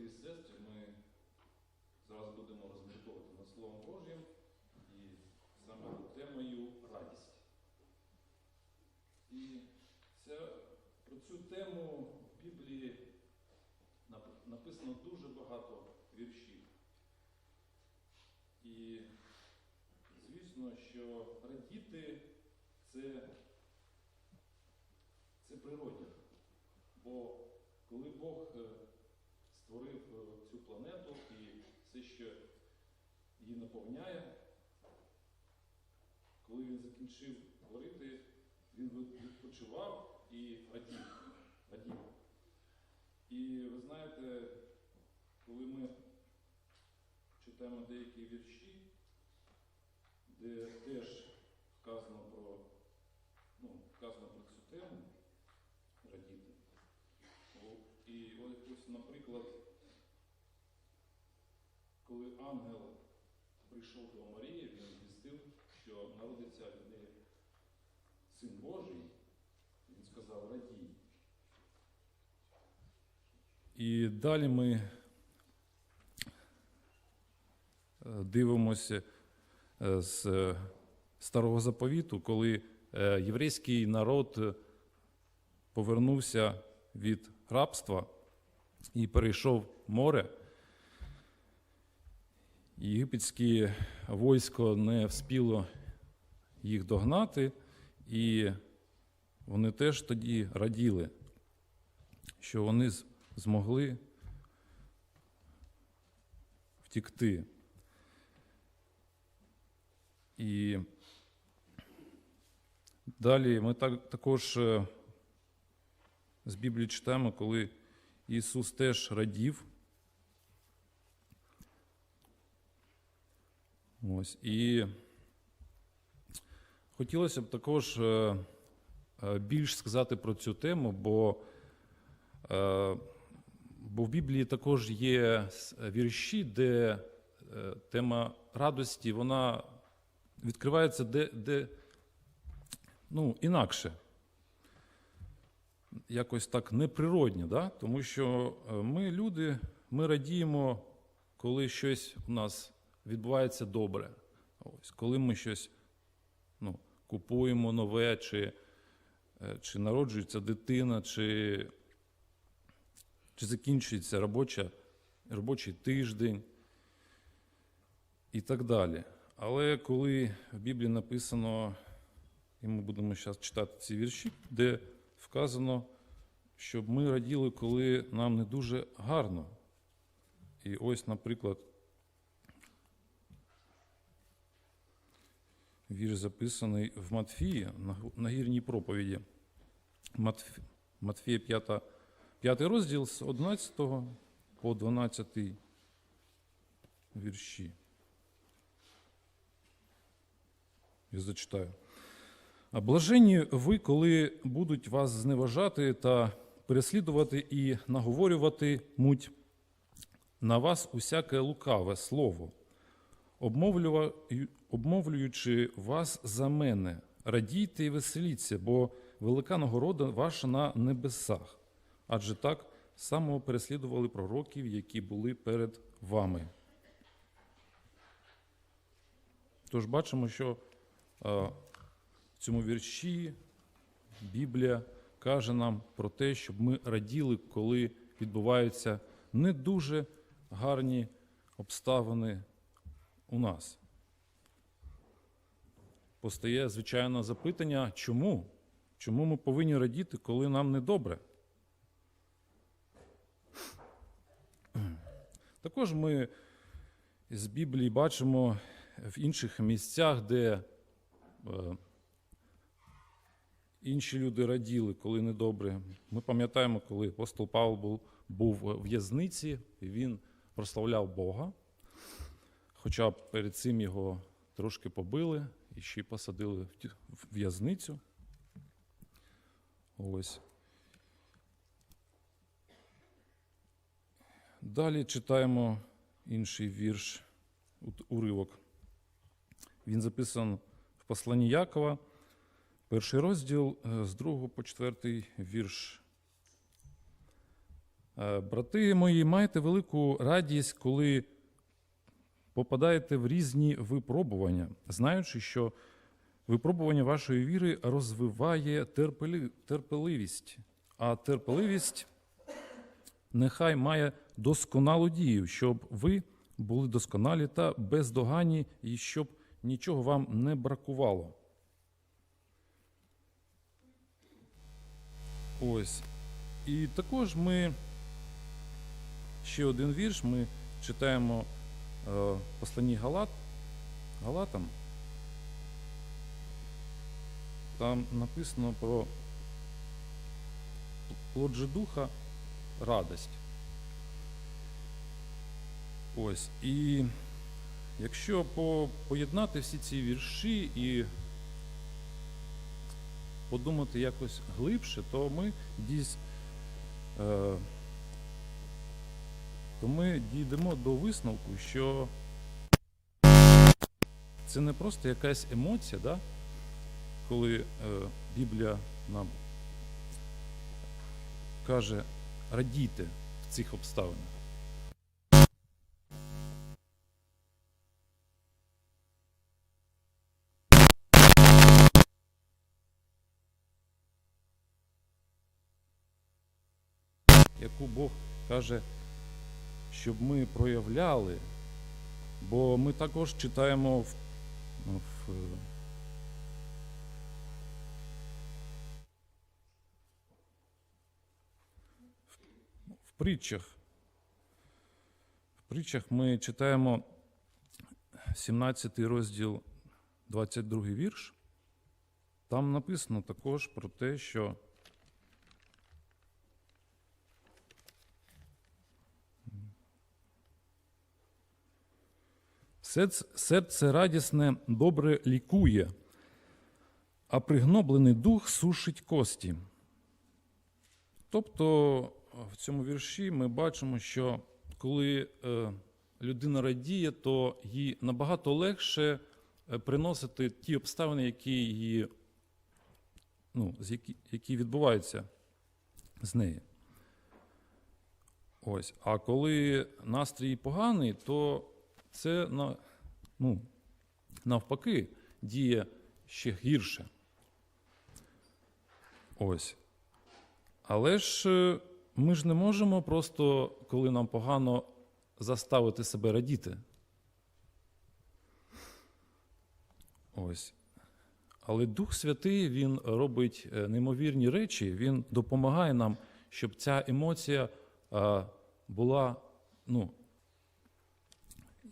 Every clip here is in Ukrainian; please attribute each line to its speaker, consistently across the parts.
Speaker 1: брати і сестри, ми зараз будемо розмірковувати над Словом Божим і саме темою радість. І ця, про цю тему в Біблії написано дуже багато віршів. І звісно, що радіти це, це природне. Бо коли Бог е, створив е, цю планету і все, що її наповняє, коли він закінчив творити, він відпочивав і радів. радів. І ви знаєте, коли ми читаємо деякі вірші, де теж вказано про, ну, вказано про цю тему радіти. І ось, наприклад, ангел прийшов до Марії, він звістив, що народиться від неї син Божий, він сказав радій. І далі ми е, дивимося е, з е, старого заповіту, коли єврейський народ повернувся від рабства і перейшов море. Єгипетське військо не вспіло їх догнати, і вони теж тоді раділи, що вони змогли втікти. І далі ми так, також е, з Біблії читаємо, коли Ісус теж радів. Ось. І хотілося б також е, е, більш сказати про цю тему, бо, е, бо в Біблії також є вірші, де тема радості вона відкривається де, де ну, інакше якось так неприродні, да? тому що ми, люди, ми радіємо, коли щось у нас відбувається добре. Ось, коли ми щось ну, купуємо нове, чи, е, чи народжується дитина, чи, чи закінчується робоча, робочий тиждень і так далі. Але коли в Біблії написано, і ми будемо зараз читати ці вірші, де вказано, щоб ми раділи, коли нам не дуже гарно. І ось, наприклад, вірш записаний в Матфії на гірній проповіді. Матфія 5, 5 розділ з 11 по 12 вірші. Я зачитаю. Блаженні ви, коли будуть вас зневажати та переслідувати і наговорювати муть на вас усяке лукаве слово, обмовлюючи вас за мене, радійте і веселіться, бо велика нагорода ваша на небесах. Адже так само переслідували пророків, які були перед вами. Тож бачимо, що в цьому вірші Біблія каже нам про те, щоб ми раділи, коли відбуваються не дуже гарні обставини у нас. Постає, звичайно, запитання, чому? Чому ми повинні радіти, коли нам не добре? Також ми з Біблії бачимо в інших місцях, де е, інші люди раділи, коли недобре. Ми пам'ятаємо, коли апостол Павло був, в в'язниці, він прославляв Бога. Хоча перед цим його трошки побили і ще посадили в в'язницю. Ось. Далі читаємо інший вірш, уривок. Він записан в посланні Якова, перший розділ е, з 2 по 4 вірш. Е, Брати мої, майте велику радість, коли попадаєте в різні випробування, знаючи, що випробування вашої віри розвиває терпеливість, а терпеливість нехай має досконалу дію, щоб ви були досконалі та бездоганні, і щоб нічого вам не бракувало. Ось. І також ми ще один вірш. Ми читаємо в посланні Галат, Галатам. Там написано про плод же духа радость. Ось. І якщо по, поєднати всі ці вірші і подумати якось глибше, то ми дійс, е, то ми дійдемо до висновку, що це не просто якась емоція, да? коли е, Біблія нам каже радійте в цих обставинах. яку Бог каже, щоб ми проявляли, бо ми також читаємо в, в, в притчах. В притчах ми читаємо 17 розділ, 22 вірш. Там написано також про те, що Серце, радісне добре лікує, а пригноблений дух сушить кості. Тобто в цьому вірші ми бачимо, що коли е, людина радіє, то їй набагато легше е, приносити ті обставини, які, її, ну, які, відбуваються з нею. Ось. А коли настрій поганий, то це ну, навпаки діє ще гірше. Ось. Але ж е, ми ж не можемо просто, коли нам погано, заставити себе радіти. Ось. Але Дух Святий Він робить е, неймовірні речі, Він допомагає нам, щоб ця емоція була, ну,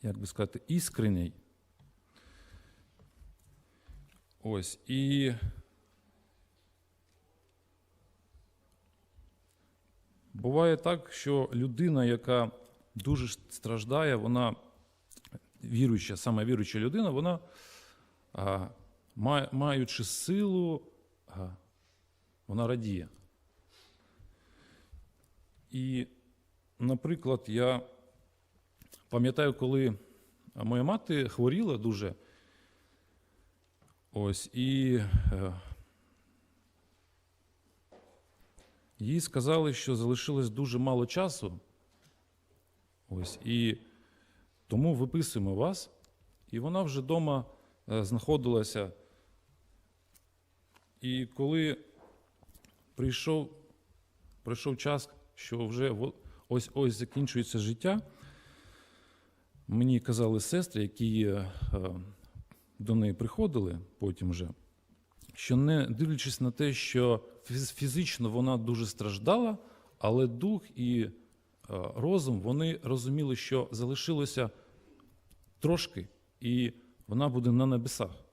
Speaker 1: як би сказати, іскренній. Ось. І буває так, що людина, яка дуже страждає, вона віруюча, саме віруюча людина, вона, маючи силу, вона радіє. І, наприклад, я пам'ятаю, коли моя мати хворіла дуже. Ось, і е, їй сказали, що залишилось дуже мало часу. Ось, і тому виписуємо вас. І вона вже вдома е, знаходилася. І коли прийшов, прийшов час, що вже ось ось закінчується життя. Мені казали сестри, які е, е, до неї приходили потім вже, що не дивлячись на те, що фізично вона дуже страждала, але дух і е, розум вони розуміли, що залишилося трошки, і вона буде на небесах.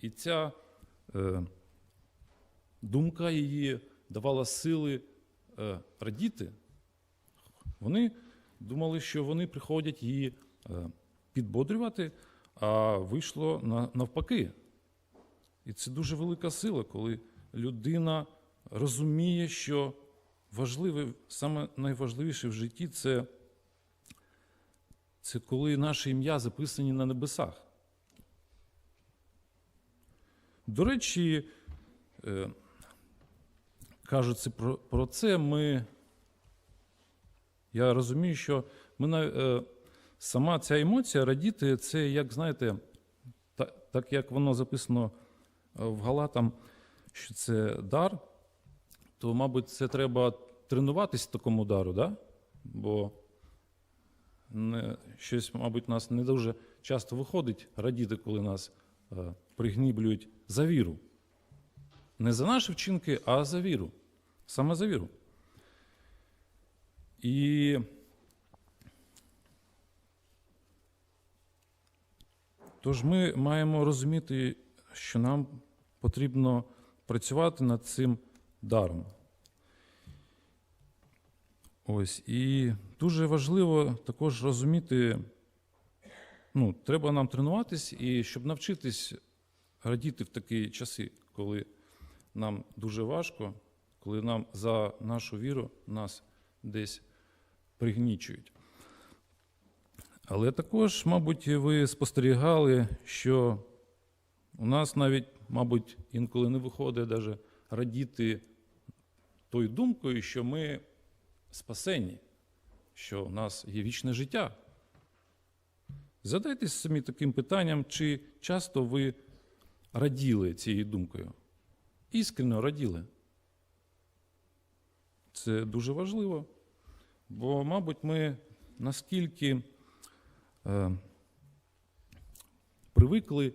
Speaker 1: І ця думка її давала сили радіти. Вони думали, що вони приходять її підбодрювати, а вийшло навпаки. І це дуже велика сила, коли людина розуміє, що важливе, саме найважливіше в житті це, це коли наше ім'я записані на небесах. До речі, е, кажучи про, це, ми Я розумію, що ми е, сама ця емоція радіти, це як знаєте, та, так як воно записано е, в Галатам, що це дар, то, мабуть, це треба тренуватись такому дару, да? бо не, щось, мабуть, нас не дуже часто виходить радіти, коли нас е, пригніблюють за віру. Не за наші вчинки, а за віру. Саме за віру. І тож ми маємо розуміти, що нам потрібно працювати над цим даром. Ось. І дуже важливо також розуміти, ну, треба нам тренуватись, і щоб навчитись радіти в такі часи, коли нам дуже важко, коли нам за нашу віру нас десь пригнічують. Але також, мабуть, ви спостерігали, що у нас навіть, мабуть, інколи не виходить даже радіти тою думкою, що ми спасені, що у нас є вічне життя. Задайтесь самі таким питанням, чи часто ви раділи цією думкою? Іскренно раділи. Це дуже важливо. Бо, мабуть, ми наскільки е, привикли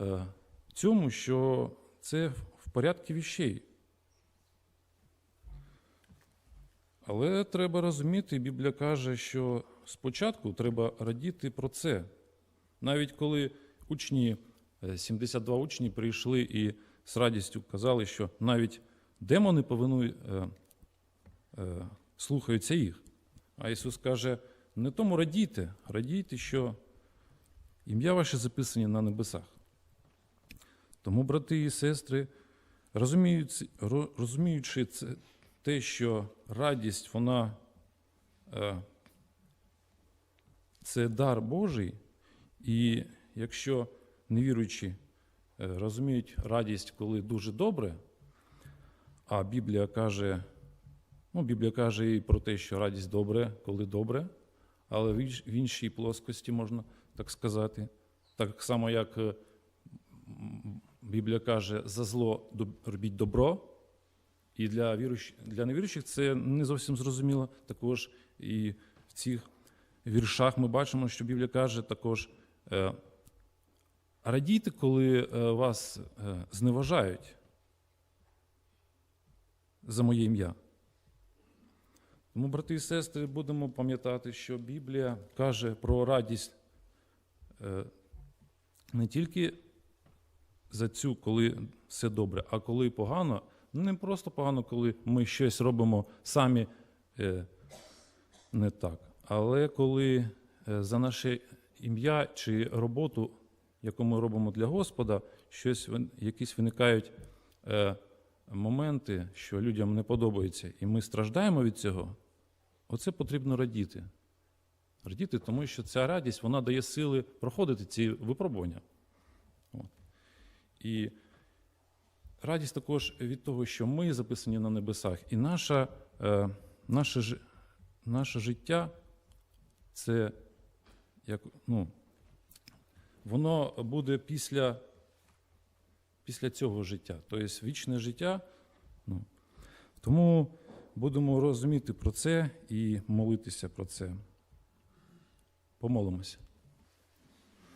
Speaker 1: е, цьому, що це в порядку віщей. Але треба розуміти, Біблія каже, що спочатку треба радіти про це. Навіть коли учні, е, 72 учні прийшли і з радістю казали, що навіть демони повинують, е, е, слухаються їх. А Ісус каже: не тому радійте, радійте, що ім'я ваше записані на небесах. Тому, брати і сестри, розуміючи, розуміючи це, те, що радість, вона е, це дар Божий, і якщо невіруючі е, розуміють радість, коли дуже добре, а Біблія каже, ну, Біблія каже і про те, що радість добре, коли добре, але в іншій плоскості можна так сказати. Так само, як е, Біблія каже, за зло робіть добро. І для, віруючих, для невіруючих це не зовсім зрозуміло. Також і в цих віршах ми бачимо, що Біблія каже також: е, радійте, коли е, вас зневажають за моє ім'я. Тому, брати і сестри, будемо пам'ятати, що Біблія каже про радість е, не тільки за цю, коли все добре, а коли погано. Ну, не просто погано, коли ми щось робимо самі е, не так, але коли е, за наше ім'я чи роботу, яку ми робимо для Господа, щось якісь виникають моменти, що людям не подобається, і ми страждаємо від цього, оце потрібно радіти. Радіти, тому що ця радість вона дає сили проходити ці випробування. От. І радість також від того, що ми записані на небесах, і наша, е, наше, наше життя це як, ну, воно буде після, після цього життя, тобто вічне життя. Ну, тому будемо розуміти про це і молитися про це. Помолимося.